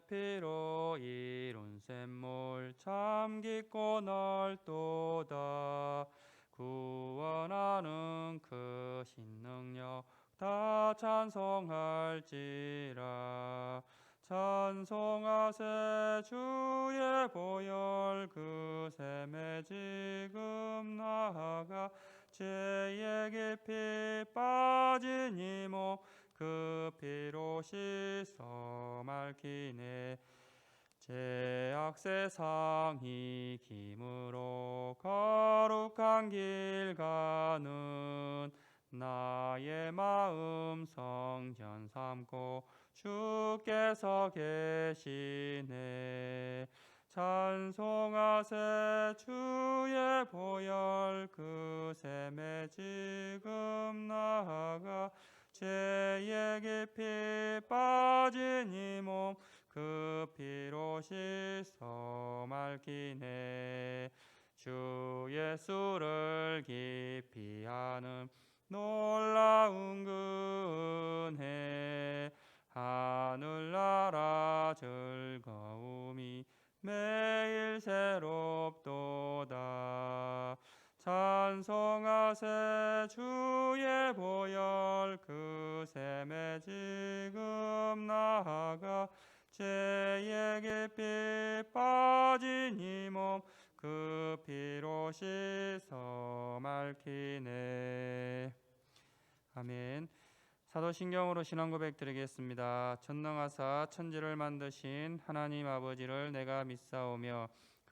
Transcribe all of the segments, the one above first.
피로 이룬 샘물 참 깊고 넓도다. 구원하는 그 신 능력 다 찬송할지라. 찬송하세 주의 보혈 그 샘에 지금 나아가 죄의 깊이 빠진 이몸 그 피로 씻어 맑히네. 죄악 세상이 김으로 거룩한 길 가는 나의 마음 성전 삼고 주께서 계시네. 찬송하세 주의 보혈 그 샘에 지금 나아가 죄의 깊이 빠진 이몸 그 피로 씻어 맑히네. 주 예수를 깊이 아는 놀라운 그 은혜. 하늘나라 즐거움이 매일 새롭도다 찬송하세 주의 보혈 그 샘에 지금 나아가 죄의 깊이 빠진 이몸 그 피로 씻어 맑히네. 아멘. 사도신경으로 신앙 고백 드리겠습니다. 전능하사 천지를 만드신 하나님 아버지를 내가 믿사오며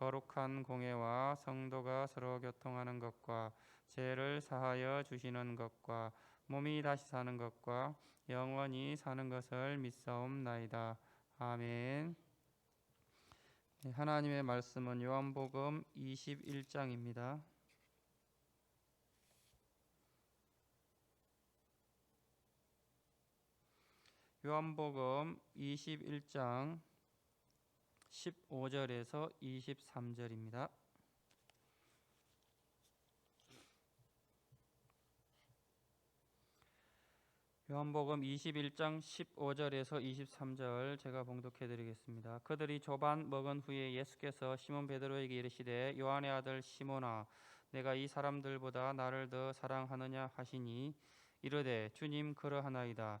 거룩한 공회와 성도가 서로 교통하는 것과 죄를 사하여 주시는 것과 몸이 다시 사는 것과 영원히 사는 것을 믿사옵나이다. 아멘. 네, 하나님의 말씀은 요한복음 21장입니다. 요한복음 21장 15절에서 23절입니다. 요한복음 21장 15절에서 23절 제가 봉독해 드리겠습니다. 그들이 조반 먹은 후에 예수께서 시몬 베드로에게 이르시되 요한의 아들 시몬아 내가 이 사람들보다 나를 더 사랑하느냐 하시니 이르되 주님 그러하나이다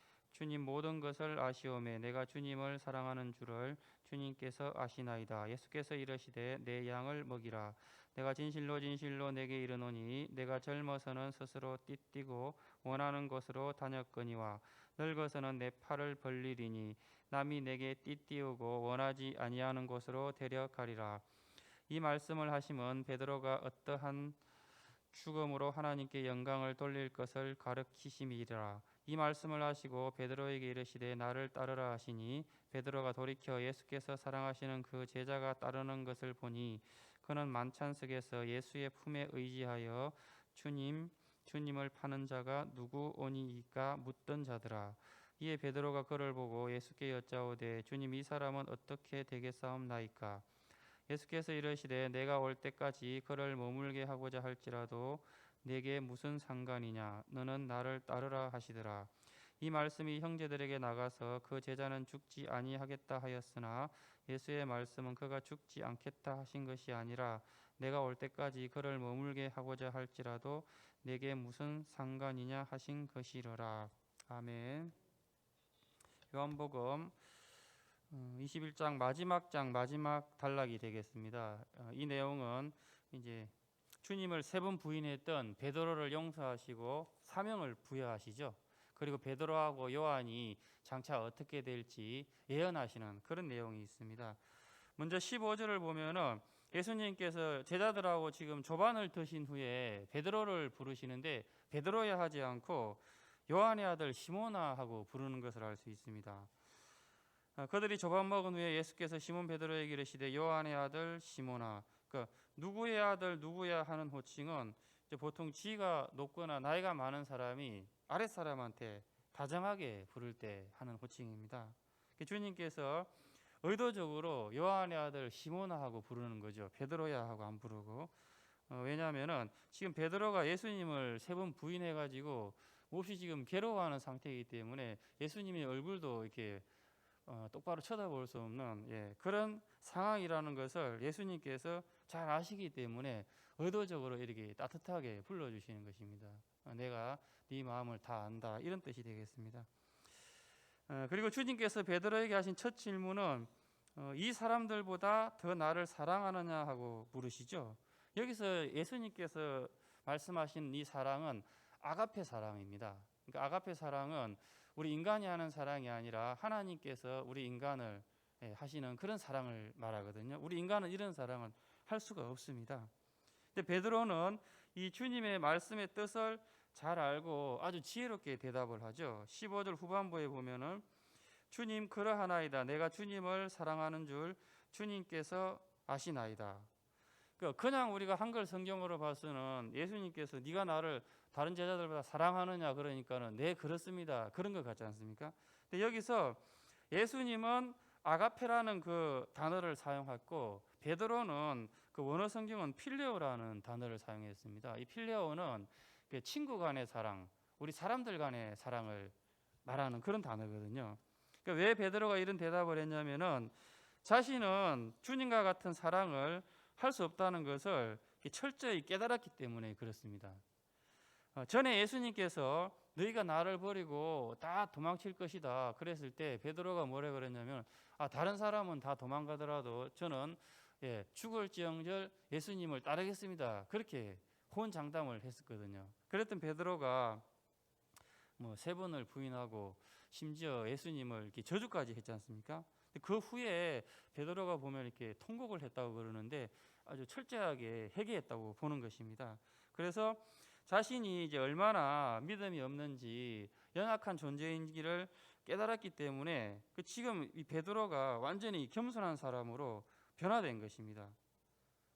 주님 모든 것을 아시오매 내가 주님을 사랑하는 줄을 주님께서 아시나이다. 예수께서 이르시되 내 양을 먹이라. 내가 진실로 진실로 내게 이르노니 내가 젊어서는 스스로 띠띠고 원하는 곳으로 다녔거니와 늙어서는 내 팔을 벌리리니 남이 내게 띠띠우고 원하지 아니하는 곳으로 데려가리라. 이 말씀을 하심은 베드로가 어떠한 죽음으로 하나님께 영광을 돌릴 것을 가르치심이라. 이 말씀을 하시고 베드로에게 이르시되 나를 따르라 하시니 베드로가 돌이켜 예수께서 사랑하시는 그 제자가 따르는 것을 보니 그는 만찬석에서 예수의 품에 의지하여 주님 주님을 파는 자가 누구 오니이까 묻던 자더라. 이에 베드로가 그를 보고 예수께 여짜오되 주님 이 사람은 어떻게 되겠사옵나이까? 예수께서 이르시되 내가 올 때까지 그를 머물게 하고자 할지라도 내게 무슨 상관이냐? 너는 나를 따르라 하시더라. 이 말씀이 형제들에게 나가서 그 제자는 죽지 아니하겠다 하였으나 예수의 말씀은 그가 죽지 않겠다 하신 것이 아니라 내가 올 때까지 그를 머물게 하고자 할지라도 내게 무슨 상관이냐 하신 것이로라. 아멘. 요한복음 어, 21장 마지막 장 마지막 단락이 되겠습니다. 어, 이 내용은 이제 주님을 세 번 부인했던 베드로를 용서하시고 사명을 부여하시죠. 그리고 베드로하고 요한이 장차 어떻게 될지 예언하시는 그런 내용이 있습니다. 먼저 15절을 보면은 예수님께서 제자들하고 지금 조반을 드신 후에 베드로를 부르시는데 베드로야 하지 않고 요한의 아들 시모나 하고 부르는 것을 알 수 있습니다. 어, 그들이 조반 먹은 후에 예수께서 시몬 베드로에게 이르시되 요한의 아들 시모나 그 누구의 아들 누구야 하는 호칭은 보통 지가 높거나 나이가 많은 사람이 아랫 사람한테 다정하게 부를 때 하는 호칭입니다. 그 주님께서 의도적으로 요한의 아들 시모나 하고 부르는 거죠. 베드로야 하고 안 부르고 어, 왜냐하면은 지금 베드로가 예수님을 세 번 부인해 가지고 몹시 지금 괴로워하는 상태이기 때문에 예수님의 얼굴도 이렇게 어, 똑바로 쳐다볼 수 없는 예, 그런 상황이라는 것을 예수님께서 잘 아시기 때문에 의도적으로 이렇게 따뜻하게 불러주시는 것입니다. 어, 내가 네 마음을 다 안다 이런 뜻이 되겠습니다. 어, 그리고 주님께서 베드로에게 하신 첫 질문은 어, 이 사람들보다 더 나를 사랑하느냐 하고 물으시죠. 여기서 예수님께서 말씀하신 이 사랑은 아가페 사랑입니다. 그러니까 아가페 사랑은 우리 인간이 하는 사랑이 아니라 하나님께서 우리 인간을 예, 하시는 그런 사랑을 말하거든요. 우리 인간은 이런 사랑을 할 수가 없습니다. 근데 베드로는 이 주님의 말씀의 뜻을 잘 알고 아주 지혜롭게 대답을 하죠. 15절 후반부에 보면은 주님 그러하나이다. 내가 주님을 사랑하는 줄 주님께서 아시나이다. 그 그냥 우리가 한글 성경으로 봐서는 예수님께서 네가 나를 다른 제자들보다 사랑하느냐 그러니까는 네 그렇습니다. 그런 것 같지 않습니까? 근데 여기서 예수님은 아가페라는 그 단어를 사용했고 베드로는 그 원어 성경은 필레오라는 단어를 사용했습니다. 이 필레오는 그 친구 간의 사랑, 우리 사람들 간의 사랑을 말하는 그런 단어거든요. 그러니까 왜 베드로가 이런 대답을 했냐면은 자신은 주님과 같은 사랑을 할 수 없다는 것을 철저히 깨달았기 때문에 그렇습니다. 어, 전에 예수님께서 너희가 나를 버리고 다 도망칠 것이다. 그랬을 때 베드로가 뭐라 그랬냐면 아 다른 사람은 다 도망가더라도 저는 예, 죽을지언정 예수님을 따르겠습니다. 그렇게 호언장담을 했었거든요. 그랬던 베드로가 뭐 세 번을 부인하고 심지어 예수님을 이렇게 저주까지 했지 않습니까? 그 후에 베드로가 보면 이렇게 통곡을 했다고 그러는데 아주 철저하게 회개했다고 보는 것입니다. 그래서 자신이 이제 얼마나 믿음이 없는지 연약한 존재인지를 깨달았기 때문에 그 지금 이 베드로가 완전히 겸손한 사람으로 변화된 것입니다.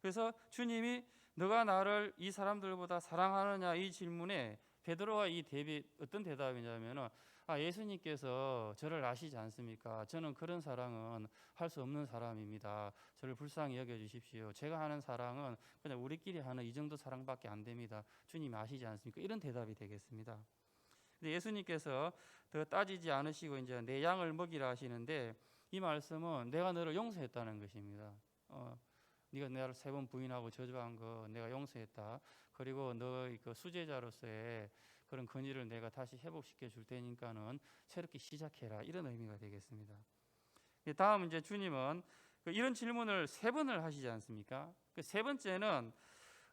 그래서 주님이 너가 나를 이 사람들보다 사랑하느냐 이 질문에 베드로가 이 대비 어떤 대답이냐면은 아 예수님께서 저를 아시지 않습니까? 저는 그런 사랑은 할 수 없는 사람입니다. 저를 불쌍히 여겨 주십시오. 제가 하는 사랑은 그냥 우리끼리 하는 이 정도 사랑밖에 안 됩니다. 주님이 아시지 않습니까? 이런 대답이 되겠습니다. 근데 예수님께서 더 따지지 않으시고 이제 내 양을 먹이라 하시는데 이 말씀은 내가 너를 용서했다는 것입니다. 어, 네가 나를 세 번 부인하고 저주한 거 내가 용서했다. 그리고 너의 그 수제자로서의 그런 근위를 내가 다시 회복시켜 줄 테니까는 새롭게 시작해라. 이런 의미가 되겠습니다. 예, 다음 이제 주님은 그 이런 질문을 세 번을 하시지 않습니까? 그 세 번째는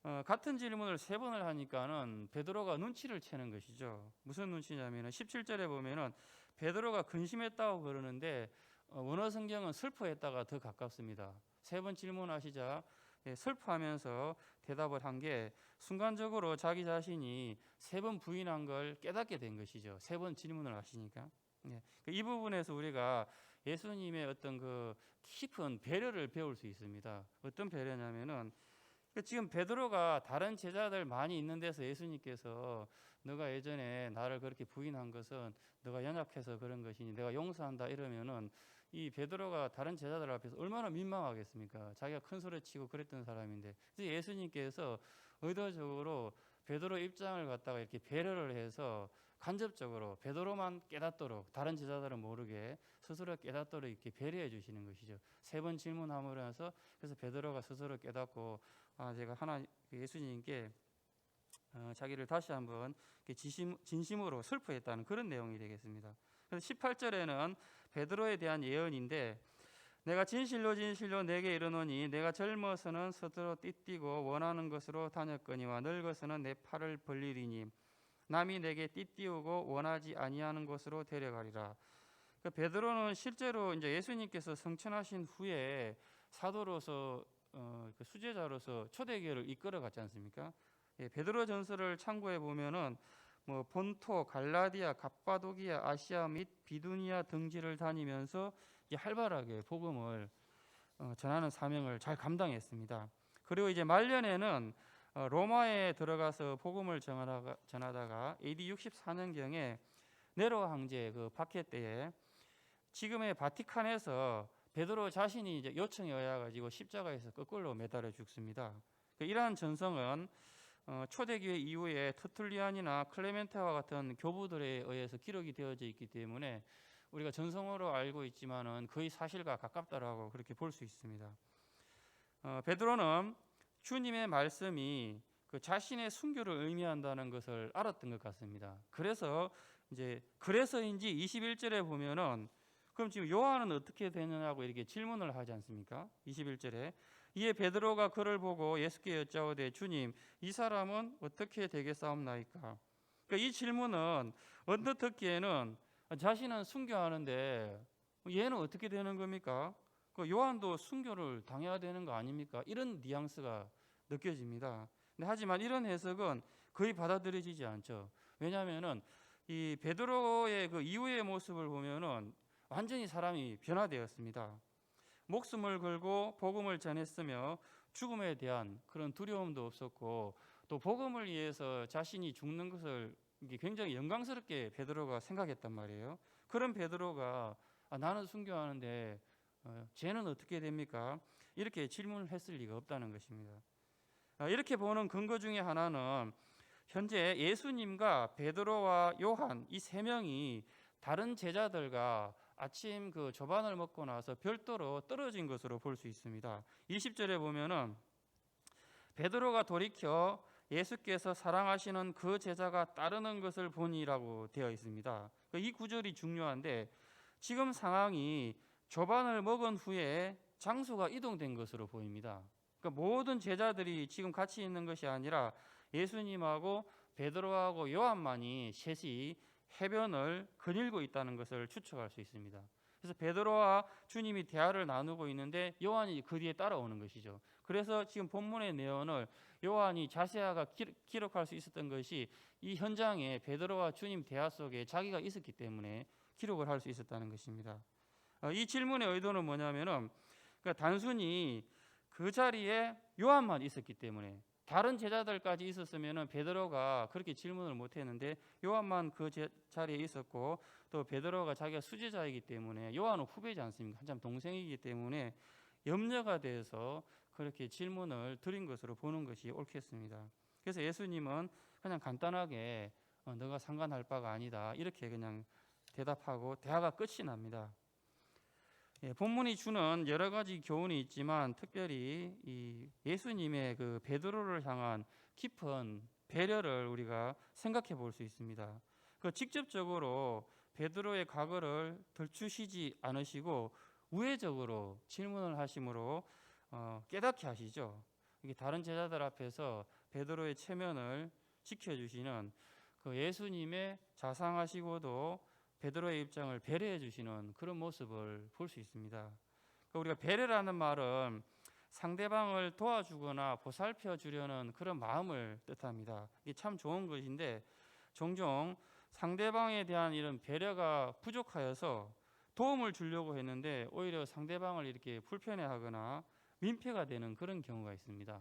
어, 같은 질문을 세 번을 하니까는 베드로가 눈치를 채는 것이죠. 무슨 눈치냐면은 17절에 보면은 베드로가 근심했다고 그러는데 어, 원어 성경은 슬퍼했다가 더 가깝습니다. 세 번 질문하시자 예, 슬퍼하면서 대답을 한 게 순간적으로 자기 자신이 세 번 부인한 걸 깨닫게 된 것이죠. 세 번 질문을 하시니까 예, 이 부분에서 우리가 예수님의 어떤 그 깊은 배려를 배울 수 있습니다. 어떤 배려냐면은 그 지금 베드로가 다른 제자들 많이 있는 데서 예수님께서 너가 예전에 나를 그렇게 부인한 것은 너가 연약해서 그런 것이니 내가 용서한다 이러면은 이 베드로가 다른 제자들 앞에서 얼마나 민망하겠습니까? 자기가 큰 소리 치고 그랬던 사람인데 그래서 예수님께서 의도적으로 베드로 입장을 갖다가 이렇게 배려를 해서 간접적으로 베드로만 깨닫도록 다른 제자들은 모르게 스스로 깨닫도록 이렇게 배려해 주시는 것이죠. 세 번 질문함으로 해서 그래서 베드로가 스스로 깨닫고 아 제가 하나 예수님께 어, 자기를 다시 한번 지심, 진심 으로 슬퍼했다는 그런 내용이 되겠습니다. 그래서 18절에는 베드로에 대한 예언인데 내가 진실로 진실로 내게 이르노니 내가 젊어서는 스스로 띠띠고 원하는 것으로 다녔거니와 늙어서는 내 팔을 벌리리니 남이 내게 띠띠우고 원하지 아니하는 곳으로 데려가리라. 그 베드로는 실제로 이제 예수님께서 성천하신 후에 사도로서 어, 그 수제자로서 초대교회를 이끌어 갔지 않습니까? 예, 베드로 전서를 참고해 보면은 뭐 본토, 갈라디아, 갑바도기아, 아시아 및 비두니아 등지를 다니면서 활발하게 복음을 어, 전하는 사명을 잘 감당했습니다. 그리고 이제 말년에는 어, 로마에 들어가서 복음을 전하다가, 전하다가 AD 64년 경에 네로 황제 그 박해 때에 지금의 바티칸에서 베드로 자신이 이제 요청에 의해 가지고 십자가에서 거꾸로 매달려 죽습니다. 그 이러한 전성은 어, 초대교회 이후에 터툴리안이나 클레멘테와 같은 교부들에 의해서 기록이 되어져 있기 때문에 우리가 전성으로 알고 있지만은 거의 사실과 가깝다라고 그렇게 볼 수 있습니다. 어, 베드로는 주님의 말씀이 그 자신의 순교를 의미한다는 것을 알았던 것 같습니다. 그래서 이제 그래서인지 21절에 보면은 그럼 지금 요한은 어떻게 되느냐고 이렇게 질문을 하지 않습니까? 21절에 이에 베드로가 그를 보고 예수께 여짜오되 주님 이 사람은 어떻게 되겠사옵나이까? 그러니까 이 질문은 언뜻 듣기에는 자신은 순교하는데 얘는 어떻게 되는 겁니까? 그 요한도 순교를 당해야 되는 거 아닙니까? 이런 뉘앙스가 느껴집니다. 하지만 이런 해석은 거의 받아들여지지 않죠. 왜냐하면은 이 베드로의 그 이후의 모습을 보면은 완전히 사람이 변화되었습니다. 목숨을 걸고 복음을 전했으며 죽음에 대한 그런 두려움도 없었고 또 복음을 위해서 자신이 죽는 것을 굉장히 영광스럽게 베드로가 생각했단 말이에요. 그런 베드로가 아, 나는 순교하는데 어, 쟤는 어떻게 됩니까? 이렇게 질문을 했을 리가 없다는 것입니다. 아, 이렇게 보는 근거 중에 하나는 현재 예수님과 베드로와 요한 이 세 명이 다른 제자들과 아침 그 조반을 먹고 나서 별도로 떨어진 것으로 볼 수 있습니다. 20절에 보면은 베드로가 돌이켜 예수께서 사랑하시는 그 제자가 따르는 것을 보니라고 되어 있습니다. 그이 구절이 중요한데 지금 상황이 조반을 먹은 후에 장소가 이동된 것으로 보입니다. 그러니까 모든 제자들이 지금 같이 있는 것이 아니라 예수님하고 베드로하고 요한만이 셋이 해변을 거닐고 있다는 것을 추측할 수 있습니다. 그래서 베드로와 주님이 대화를 나누고 있는데 요한이 그 뒤에 따라오는 것이죠. 그래서 지금 본문의 내용을 요한이 자세하게 기- 기록할 수 있었던 것이 이 현장에 베드로와 주님 대화 속에 자기가 있었기 때문에 기록을 할 수 있었다는 것입니다. 어, 이 질문의 의도는 뭐냐면은 그러니까 단순히 그 자리에 요한만 있었기 때문에 다른 제자들까지 있었으면은 베드로가 그렇게 질문을 못 했는데 요한만 그 제- 자리에 있었고 또 베드로가 자기가 수제자이기 때문에 요한은 후배지 않습니까? 한참 동생이기 때문에 염려가 돼서 그렇게 질문을 드린 것으로 보는 것이 옳겠습니다. 그래서 예수님은 그냥 간단하게 어, 너가 상관할 바가 아니다 이렇게 그냥 대답하고 대화가 끝이 납니다. 예, 본문이 주는 여러 가지 교훈이 있지만 특별히 이 예수님의 그 베드로를 향한 깊은 배려를 우리가 생각해 볼 수 있습니다. 그 직접적으로 베드로의 과거를 덜추시지 않으시고 우회적으로 질문을 하심으로 어, 깨닫게 하시죠. 이게 다른 제자들 앞에서 베드로의 체면을 지켜주시는 그 예수님의 자상하시고도 베드로의 입장을 배려해 주시는 그런 모습을 볼 수 있습니다. 그러니까 우리가 배려라는 말은 상대방을 도와주거나 보살펴 주려는 그런 마음을 뜻합니다. 이게 참 좋은 것인데 종종 상대방에 대한 이런 배려가 부족하여서 도움을 주려고 했는데 오히려 상대방을 이렇게 불편해하거나 민폐가 되는 그런 경우가 있습니다.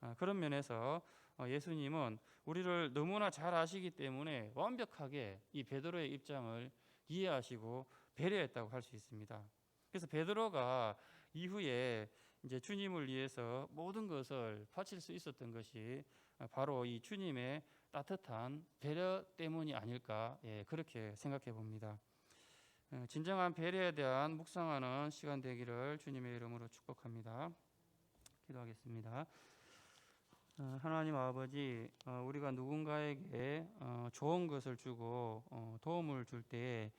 아, 그런 면에서 어, 예수님은 우리를 너무나 잘 아시기 때문에 완벽하게 이 베드로의 입장을 이해하시고 배려했다고 할 수 있습니다. 그래서 베드로가 이후에 이제 주님을 위해서 모든 것을 바칠 수 있었던 것이 어, 바로 이 주님의 따뜻한 배려 때문이 아닐까 예, 그렇게 생각해 봅니다. 어, 진정한 배려에 대한 묵상하는 시간 되기를 주님의 이름으로 축복합니다. 기도하겠습니다. 어, 하나님 아버지, 어, 우리가 누군가에게 어, 좋은 것을 주고 어, 도움을 줄 때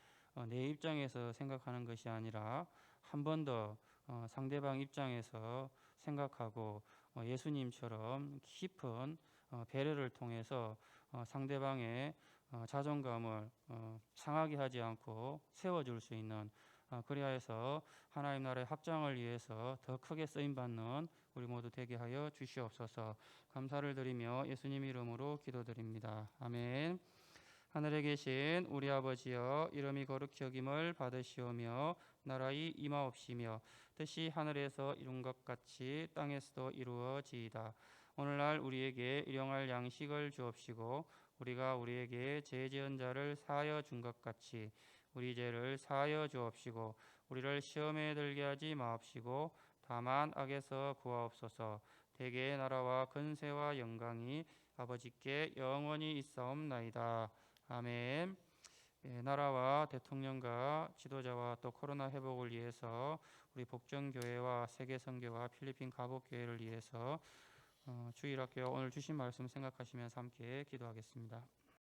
내 입장에서 생각하는 것이 아니라 한 번더 어, 상대방 입장에서 생각하고 어, 예수님처럼 깊은 어, 배려를 통해서 어, 상대방의 어, 자존감을 어, 상하게 하지 않고 세워줄 수 있는 어, 그리하여서 하나님 나라의 확장을 위해서 더 크게 쓰임 받는 우리 모두 되게 하여 주시옵소서. 감사를 드리며 예수님 이름으로 기도드립니다. 아멘. 하늘에 계신 우리 아버지여 이름이 거룩히 여김을 받으시오며 나라의 임하옵시며 뜻이 하늘에서 이룬 것 같이 땅에서도 이루어지이다. 오늘날 우리에게 일용할 양식을 주옵시고 우리가 우리에게 죄 지은 자를 사하여 준 것 같이 우리 죄를 사하여 주옵시고 우리를 시험에 들게 하지 마옵시고 다만 악에서 구하옵소서. 대개의 나라와 근세와 영광이 아버지께 영원히 있사옵나이다. 아멘. 예, 나라와 대통령과 지도자와 또 코로나 회복을 위해서 우리 복정교회와 세계선교와 필리핀 가복교회를 위해서 어, 주일학교 오늘 주신 말씀 생각하시면서 함께 기도하겠습니다.